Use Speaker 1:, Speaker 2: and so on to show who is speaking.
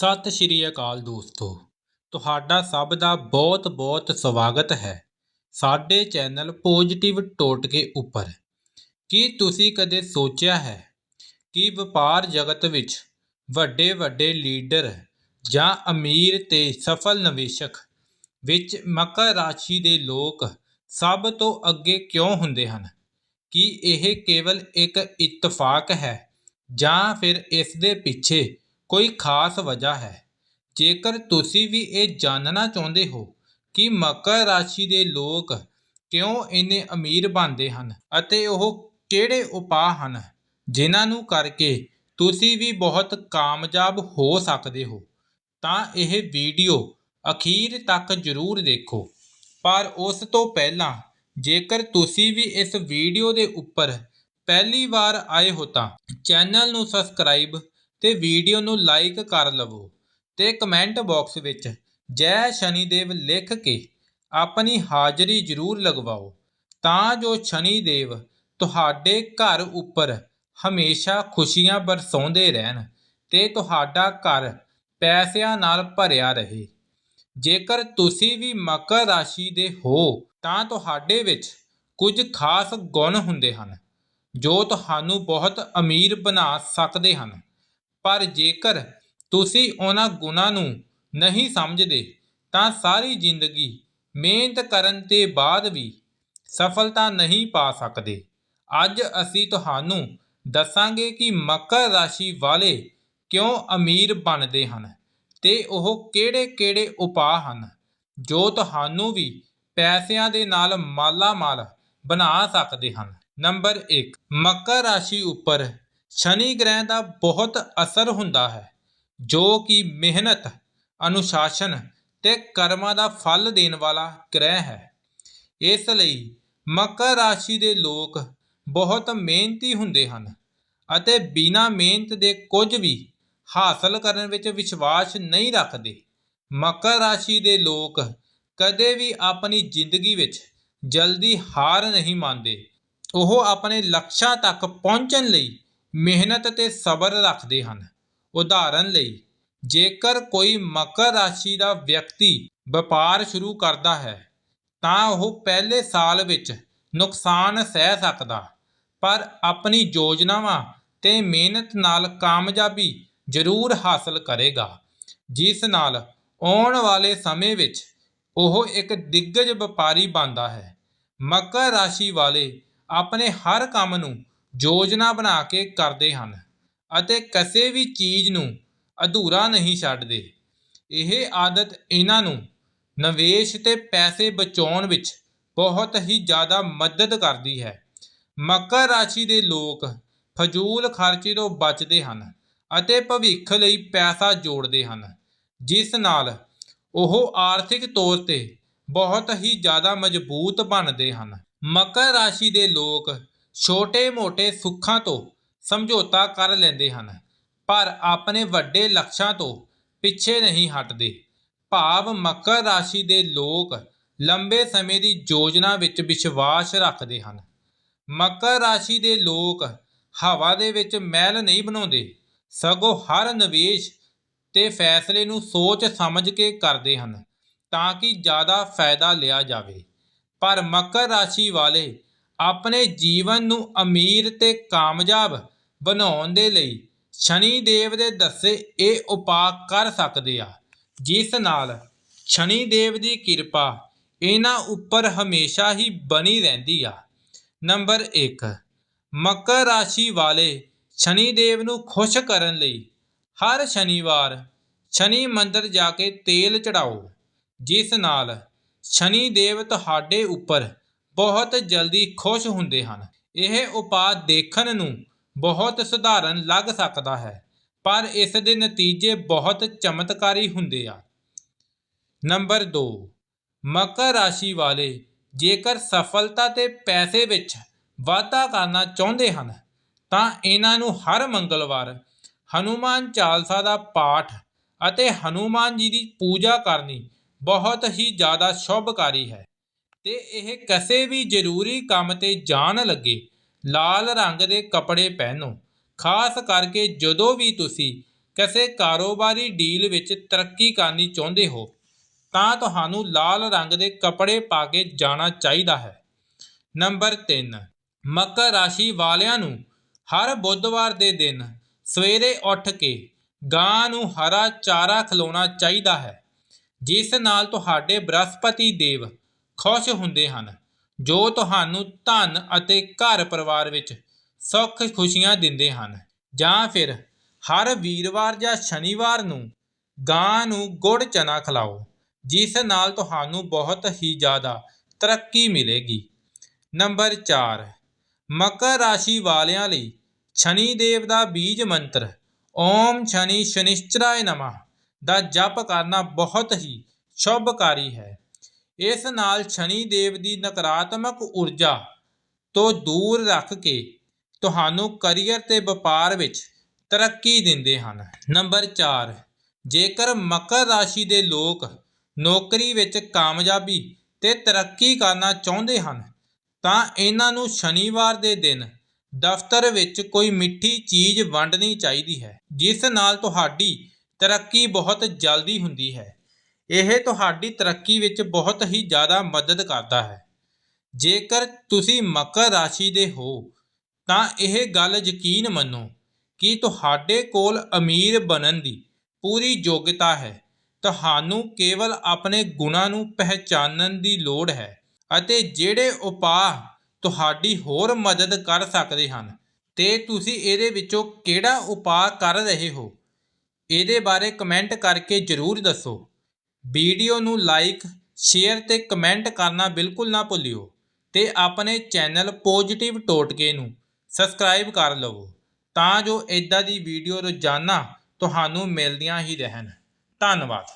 Speaker 1: ਸਤਿ ਸ਼੍ਰੀ ਅਕਾਲ ਦੋਸਤੋ। ਤੁਹਾਡਾ ਸਭ ਦਾ ਬਹੁਤ-ਬਹੁਤ ਸਵਾਗਤ ਹੈ ਸਾਡੇ ਚੈਨਲ ਪੋਜ਼ਿਟਿਵ ਟੋਟਕੇ ਉੱਪਰ। ਕੀ ਤੁਸੀਂ ਕਦੇ ਸੋਚਿਆ ਹੈ ਕਿ ਵਪਾਰ ਜਗਤ ਵਿੱਚ ਵੱਡੇ-ਵੱਡੇ ਲੀਡਰ ਜਾਂ ਅਮੀਰ ਤੇ ਸਫਲ ਨਿਵੇਸ਼ਕ ਵਿੱਚ ਮਕਰ ਰਾਸ਼ੀ ਦੇ ਲੋਕ ਸਭ ਤੋਂ ਅੱਗੇ ਕਿਉਂ ਹੁੰਦੇ ਹਨ? ਕੀ ਇਹ ਕੇਵਲ ਇੱਕ ਇਤਫਾਕ ਹੈ ਜਾਂ ਫਿਰ ਇਸ ਦੇ ਪਿੱਛੇ ਕੋਈ ਖਾਸ ਵਜ੍ਹਾ ਹੈ। ਜੇਕਰ ਤੁਸੀਂ ਵੀ ਇਹ ਜਾਣਨਾ ਚਾਹੁੰਦੇ ਹੋ ਕਿ ਮਕਰ ਰਾਸ਼ੀ ਦੇ ਲੋਕ ਕਿਉਂ ਇੰਨੇ ਅਮੀਰ ਬਣਦੇ ਹਨ ਅਤੇ ਉਹ ਕਿਹੜੇ ਉਪਾਅ ਹਨ, ਜਿਨ੍ਹਾਂ ਨੂੰ ਕਰਕੇ ਤੁਸੀਂ ਵੀ ਬਹੁਤ ਕਾਮਯਾਬ ਹੋ ਸਕਦੇ ਹੋ, ਤਾਂ ਇਹ ਵੀਡੀਓ ਅਖੀਰ ਤੱਕ ਜ਼ਰੂਰ ਦੇਖੋ। ਪਰ ਉਸ ਤੋਂ ਪਹਿਲਾਂ, ਜੇਕਰ ਤੁਸੀਂ ਵੀ ਇਸ ਵੀਡੀਓ ਦੇ ਉੱਪਰ ਪਹਿਲੀ ਵਾਰ ਆਏ ਹੋ ਤਾਂ ਚੈਨਲ ਨੂੰ ਸਬਸਕ੍ਰਾਈਬ ਤੇ ਵੀਡੀਓ ਨੂੰ ਲਾਈਕ ਕਰ ਲਵੋ ਤੇ ਕਮੈਂਟ ਬਾਕਸ ਵਿੱਚ ਜੈ ਸ਼ਨੀਦੇਵ ਲਿਖ ਕੇ ਆਪਣੀ ਹਾਜ਼ਰੀ ਜ਼ਰੂਰ ਲਗਵਾਓ, ਤਾਂ ਜੋ ਸ਼ਨੀਦੇਵ ਤੁਹਾਡੇ ਘਰ ਉੱਪਰ ਹਮੇਸ਼ਾ ਖੁਸ਼ੀਆਂ ਬਰਸਾਉਂਦੇ ਰਹਿਣ ਤੇ ਤੁਹਾਡਾ ਘਰ ਪੈਸਿਆਂ ਨਾਲ ਭਰਿਆ ਰਹੇ। ਜੇਕਰ ਤੁਸੀਂ ਵੀ ਮਕਰ ਰਾਸ਼ੀ ਦੇ ਹੋ, ਤਾਂ ਤੁਹਾਡੇ ਵਿੱਚ ਕੁਝ ਖਾਸ ਗੁਣ ਹੁੰਦੇ ਹਨ, ਜੋ ਤੁਹਾਨੂੰ ਬਹੁਤ ਅਮੀਰ ਬਣਾ ਸਕਦੇ ਹਨ। ਪਰ ਜੇਕਰ ਤੁਸੀਂ ਉਹਨਾਂ ਗੁਣਾਂ ਨੂੰ ਨਹੀਂ ਸਮਝਦੇ, ਤਾਂ ਸਾਰੀ ਜ਼ਿੰਦਗੀ ਮਿਹਨਤ ਕਰਨ ਦੇ ਬਾਅਦ ਵੀ ਸਫਲਤਾ ਨਹੀਂ ਪਾ ਸਕਦੇ। ਅੱਜ ਅਸੀਂ ਤੁਹਾਨੂੰ ਦੱਸਾਂਗੇ ਕਿ ਮਕਰ ਰਾਸ਼ੀ ਵਾਲੇ ਕਿਉਂ ਅਮੀਰ ਬਣਦੇ ਹਨ ਤੇ ਉਹ ਕਿਹੜੇ-ਕਿਹੜੇ ਉਪਾਅ ਹਨ, ਜੋ ਤੁਹਾਨੂੰ ਵੀ ਪੈਸਿਆਂ ਦੇ ਨਾਲ ਮਾਲਾ ਮਾਲ ਬਣਾ ਸਕਦੇ ਹਨ। ਨੰਬਰ 1 ਮਕਰ ਰਾਸ਼ੀ ਉੱਪਰ ਸ਼ਨੀ ਗ੍ਰਹਿ ਦਾ ਬਹੁਤ ਅਸਰ ਹੁੰਦਾ ਹੈ, ਜੋ ਕਿ ਮਿਹਨਤ, ਅਨੁਸ਼ਾਸਨ ਤੇ ਕਰਮਾਂ ਦਾ ਫਲ ਦੇਣ ਵਾਲਾ ਗ੍ਰਹਿ ਹੈ। ਇਸ ਲਈ ਮਕਰ ਰਾਸ਼ੀ ਦੇ ਲੋਕ ਬਹੁਤ ਮਿਹਨਤੀ ਹੁੰਦੇ ਹਨ ਅਤੇ ਬਿਨਾਂ ਮਿਹਨਤ ਦੇ ਕੁਝ ਵੀ ਹਾਸਲ ਕਰਨ ਵਿੱਚ ਵਿਸ਼ਵਾਸ ਨਹੀਂ ਰੱਖਦੇ। ਮਕਰ ਰਾਸ਼ੀ ਦੇ ਲੋਕ ਕਦੇ ਵੀ ਆਪਣੀ ਜ਼ਿੰਦਗੀ ਵਿੱਚ ਜਲਦੀ ਹਾਰ ਨਹੀਂ ਮੰਨਦੇ। ਉਹ ਆਪਣੇ ਲਕਸ਼ਾਂ ਤੱਕ ਪਹੁੰਚਣ ਲਈ ਮਿਹਨਤ ਤੇ ਸਬਰ ਰੱਖਦੇ ਹਨ। ਉਦਾਹਰਨ ਲਈ, ਜੇਕਰ ਕੋਈ ਮਕਰ ਰਾਸ਼ੀ ਦਾ ਵਿਅਕਤੀ ਵਪਾਰ ਸ਼ੁਰੂ ਕਰਦਾ ਹੈ, ਤਾਂ ਉਹ ਪਹਿਲੇ ਸਾਲ ਵਿੱਚ ਨੁਕਸਾਨ ਸਹਿ ਸਕਦਾ, ਪਰ ਆਪਣੀ ਯੋਜਨਾਵਾਂ ਤੇ ਮਿਹਨਤ ਨਾਲ ਕਾਮਯਾਬੀ ਜ਼ਰੂਰ ਹਾਸਲ ਕਰੇਗਾ, ਜਿਸ ਨਾਲ ਆਉਣ ਵਾਲੇ ਸਮੇਂ ਵਿੱਚ ਉਹ ਇੱਕ ਦਿੱਗਜ ਵਪਾਰੀ ਬਣਦਾ ਹੈ। ਮਕਰ ਰਾਸ਼ੀ ਵਾਲੇ ਆਪਣੇ ਹਰ ਕੰਮ ਨੂੰ ਯੋਜਨਾ ਬਣਾ ਕੇ ਕਰਦੇ ਹਨ ਅਤੇ ਕਿਸੇ ਵੀ ਚੀਜ਼ ਨੂੰ ਅਧੂਰਾ ਨਹੀਂ ਛੱਡਦੇ। ਇਹ ਆਦਤ ਇਹਨਾਂ ਨੂੰ ਨਿਵੇਸ਼ ਤੇ ਪੈਸੇ ਬਚਾਉਣ ਵਿੱਚ ਬਹੁਤ ਹੀ ਜ਼ਿਆਦਾ ਮਦਦ ਕਰਦੀ ਹੈ। ਮਕਰ ਰਾਸ਼ੀ ਦੇ ਲੋਕ ਫਜ਼ੂਲ ਖਰਚੇ ਤੋਂ ਬਚਦੇ ਹਨ ਅਤੇ ਭਵਿੱਖ ਲਈ ਪੈਸਾ ਜੋੜਦੇ ਹਨ, ਜਿਸ ਨਾਲ ਉਹ ਆਰਥਿਕ ਤੌਰ ਤੇ ਬਹੁਤ ਹੀ ਜ਼ਿਆਦਾ ਮਜ਼ਬੂਤ ਬਣਦੇ ਹਨ। ਮਕਰ ਰਾਸ਼ੀ ਦੇ ਲੋਕ ਛੋਟੇ-ਮੋਟੇ ਸੁੱਖਾਂ ਤੋਂ ਸਮਝੌਤਾ ਕਰ ਲੈਂਦੇ ਹਨ, ਪਰ ਆਪਣੇ ਵੱਡੇ ਲਕਸ਼ਾਂ ਤੋਂ ਪਿੱਛੇ ਨਹੀਂ ਹਟਦੇ। ਭਾਵ ਮਕਰ ਰਾਸ਼ੀ ਦੇ ਲੋਕ ਲੰਬੇ ਸਮੇਂ ਦੀ ਯੋਜਨਾ ਵਿੱਚ ਵਿਸ਼ਵਾਸ ਰੱਖਦੇ ਹਨ। ਮਕਰ ਰਾਸ਼ੀ ਦੇ ਲੋਕ ਹਵਾ ਦੇ ਵਿੱਚ ਮਹਿਲ ਨਹੀਂ ਬਣਾਉਂਦੇ, ਸਗੋਂ ਹਰ ਨਿਵੇਸ਼ ਤੇ ਫੈਸਲੇ ਨੂੰ ਸੋਚ ਸਮਝ ਕੇ ਕਰਦੇ ਹਨ, ਤਾਂ ਕਿ ਜ਼ਿਆਦਾ ਫਾਇਦਾ ਲਿਆ ਜਾਵੇ। ਪਰ ਮਕਰ ਰਾਸ਼ੀ ਵਾਲੇ ਆਪਣੇ ਜੀਵਨ ਨੂੰ ਅਮੀਰ ਤੇ ਕਾਮਯਾਬ ਬਣਾਉਣ ਦੇ ਲਈ ਸ਼ਨੀ ਦੇਵ ਦੇ ਦੱਸੇ ਇਹ ਉਪਾਅ ਕਰ ਸਕਦੇ ਆ। ਜਿਸ ਨਾਲ ਸ਼ਨੀ ਦੇਵ ਦੀ ਕਿਰਪਾ ਇਹਨਾਂ ਉੱਪਰ ਹਮੇਸ਼ਾ ਹੀ ਬਣੀ ਰਹਿੰਦੀ ਆ। ਨੰਬਰ 1 ਮਕਰ ਰਾਸ਼ੀ ਵਾਲੇ ਸ਼ਨੀ ਦੇਵ ਨੂੰ ਖੁਸ਼ ਕਰਨ ਲਈ ਹਰ ਸ਼ਨੀਵਾਰ ਸ਼ਨੀ ਮੰਦਰ ਜਾ ਕੇ ਤੇਲ ਚੜਾਓ, ਜਿਸ ਨਾਲ ਸ਼ਨੀ ਦੇਵ ਤੁਹਾਡੇ ਉੱਪਰ ਬਹੁਤ ਜਲਦੀ ਖੁਸ਼ ਹੁੰਦੇ ਹਨ। ਇਹ ਉਪਾਅ ਦੇਖਣ ਨੂੰ ਬਹੁਤ ਸਧਾਰਨ ਲੱਗ ਸਕਦਾ ਹੈ, ਪਰ ਇਸ ਦੇ ਨਤੀਜੇ ਬਹੁਤ ਚਮਤਕਾਰੀ ਹੁੰਦੇ ਆ। ਨੰਬਰ 2 ਮਕਰ ਰਾਸ਼ੀ ਵਾਲੇ ਜੇਕਰ ਸਫਲਤਾ ਤੇ ਪੈਸੇ ਵਿੱਚ ਵਾਧਾ ਕਰਨਾ ਚਾਹੁੰਦੇ ਹਨ, ਤਾਂ ਇਹਨਾਂ ਨੂੰ ਹਰ ਮੰਗਲਵਾਰ ਹਨੂਮਾਨ ਚਾਲਸਾ ਦਾ ਪਾਠ ਅਤੇ ਹਨੂਮਾਨ ਜੀ ਦੀ ਪੂਜਾ ਕਰਨੀ ਬਹੁਤ ਹੀ ਜ਼ਿਆਦਾ ਸ਼ੁਭਕਾਰੀ ਹੈ। ਤੇ ਇਹ ਕਿਸੇ ਵੀ ਜ਼ਰੂਰੀ ਕੰਮ ਤੇ ਜਾਣ ਲੱਗੇ, ਲਾਲ ਰੰਗ ਦੇ ਕੱਪੜੇ ਪਹਿਨੋ। ਖਾਸ ਕਰਕੇ ਜਦੋਂ ਵੀ ਤੁਸੀਂ ਕਿਸੇ ਕਾਰੋਬਾਰੀ ਡੀਲ ਵਿੱਚ ਤਰੱਕੀ ਕਰਨੀ ਚਾਹੁੰਦੇ ਹੋ, ਤਾਂ ਤੁਹਾਨੂੰ ਲਾਲ ਰੰਗ ਦੇ ਕੱਪੜੇ ਪਾ ਕੇ ਜਾਣਾ ਚਾਹੀਦਾ ਹੈ। ਨੰਬਰ 3 ਮਕਰ ਰਾਸ਼ੀ ਵਾਲਿਆਂ ਨੂੰ ਹਰ ਬੁੱਧਵਾਰ ਦੇ ਦਿਨ ਸਵੇਰੇ ਉੱਠ ਕੇ ਗਾਂ ਨੂੰ ਹਰਾ ਚਾਰਾ ਖਿਲਾਉਣਾ ਚਾਹੀਦਾ ਹੈ, ਜਿਸ ਨਾਲ ਤੁਹਾਡੇ ਬ੍ਰਹਸਪਤੀ ਦੇਵ ਖੁਸ਼ ਹੁੰਦੇ ਹਨ। ਜੋ ਤੁਹਾਨੂੰ ਧਨ ਅਤੇ ਘਰ ਪਰਿਵਾਰ ਵਿੱਚ ਸੁੱਖ ਖੁਸ਼ੀਆਂ ਦਿੰਦੇ ਹਨ, ਜਾਂ ਫਿਰ ਹਰ ਵੀਰਵਾਰ ਜਾਂ ਸ਼ਨੀਵਾਰ ਨੂੰ ਗਾਂ ਨੂੰ ਗੁੜ ਚਨਾ ਖਿਲਾਓ, ਜਿਸ ਨਾਲ ਤੁਹਾਨੂੰ ਬਹੁਤ ਹੀ ਜ਼ਿਆਦਾ ਤਰੱਕੀ ਮਿਲੇਗੀ। ਨੰਬਰ 4 ਮਕਰ ਰਾਸ਼ੀ ਵਾਲਿਆਂ ਲਈ ਸ਼ਨੀ ਦੇਵ ਦਾ ਬੀਜ ਮੰਤਰ, ਓਮ ਸ਼ਨੀ ਸ਼ਨਿਸ਼ਚਰਾਏ ਨਮः, ਦਾ ਜਪ ਕਰਨਾ ਬਹੁਤ ਹੀ ਸ਼ੁਭਕਾਰੀ ਹੈ। ਇਸ ਨਾਲ ਸ਼ਨੀ ਦੇਵ ਦੀ ਨਕਾਰਾਤਮਕ ਊਰਜਾ ਤੋਂ ਦੂਰ ਰੱਖ ਕੇ ਤੁਹਾਨੂੰ ਕਰੀਅਰ ਤੇ ਵਪਾਰ ਵਿੱਚ ਤਰੱਕੀ ਦਿੰਦੇ ਹਨ। ਨੰਬਰ 4 ਜੇਕਰ ਮਕਰ ਰਾਸ਼ੀ ਦੇ ਲੋਕ ਨੌਕਰੀ ਵਿੱਚ ਕਾਮਯਾਬੀ ਤੇ ਤਰੱਕੀ ਕਰਨਾ ਚਾਹੁੰਦੇ ਹਨ, ਤਾਂ ਇਹਨਾਂ ਨੂੰ ਸ਼ਨੀਵਾਰ ਦੇ ਦਿਨ ਦਫ਼ਤਰ ਵਿੱਚ ਕੋਈ ਮਿੱਠੀ ਚੀਜ਼ ਵੰਡਣੀ ਚਾਹੀਦੀ ਹੈ, ਜਿਸ ਨਾਲ ਤੁਹਾਡੀ ਤਰੱਕੀ ਬਹੁਤ ਜਲਦੀ ਹੁੰਦੀ ਹੈ। ਇਹ ਤੁਹਾਡੀ ਤਰੱਕੀ ਵਿੱਚ ਬਹੁਤ ਹੀ ਜ਼ਿਆਦਾ ਮਦਦ ਕਰਦਾ ਹੈ। ਜੇਕਰ ਤੁਸੀਂ ਮਕਰ ਰਾਸ਼ੀ ਦੇ ਹੋ, ਤਾਂ ਇਹ ਗੱਲ ਯਕੀਨ ਮੰਨੋ ਕਿ ਤੁਹਾਡੇ ਕੋਲ ਅਮੀਰ ਬਣਨ ਦੀ ਪੂਰੀ ਯੋਗਤਾ ਹੈ। ਤੁਹਾਨੂੰ ਕੇਵਲ ਆਪਣੇ ਗੁਣਾਂ ਨੂੰ ਪਹਿਚਾਨਣ ਦੀ ਲੋੜ ਹੈ ਅਤੇ ਜਿਹੜੇ ਉਪਾਅ ਤੁਹਾਡੀ ਹੋਰ ਮਦਦ ਕਰ ਸਕਦੇ ਹਨ, ਤੇ ਤੁਸੀਂ ਇਹਦੇ ਵਿੱਚੋਂ ਕਿਹੜਾ ਉਪਾਅ ਕਰ ਰਹੇ ਹੋ? ਇਹਦੇ ਬਾਰੇ ਕਮੈਂਟ ਕਰਕੇ ਜ਼ਰੂਰ ਦੱਸੋ। ਵੀਡੀਓ ਨੂੰ ਲਾਈਕ, ਸ਼ੇਅਰ ਤੇ ਕਮੈਂਟ ਕਰਨਾ ਬਿਲਕੁਲ ਨਾ ਭੁੱਲਿਓ ਤੇ ਆਪਣੇ ਚੈਨਲ ਪੋਜੀਟਿਵ ਟੋਟਕੇ ਨੂੰ ਸਬਸਕ੍ਰਾਈਬ ਕਰ ਲਵੋ ਤਾਂ ਜੋ ਇਦਾਂ ਦੀ ਵੀਡੀਓ ਰੋਜ਼ਾਨਾ ਤੁਹਾਨੂੰ ਮਿਲਦੀਆਂ ਹੀ ਰਹਿਣ। ਧੰਨਵਾਦ।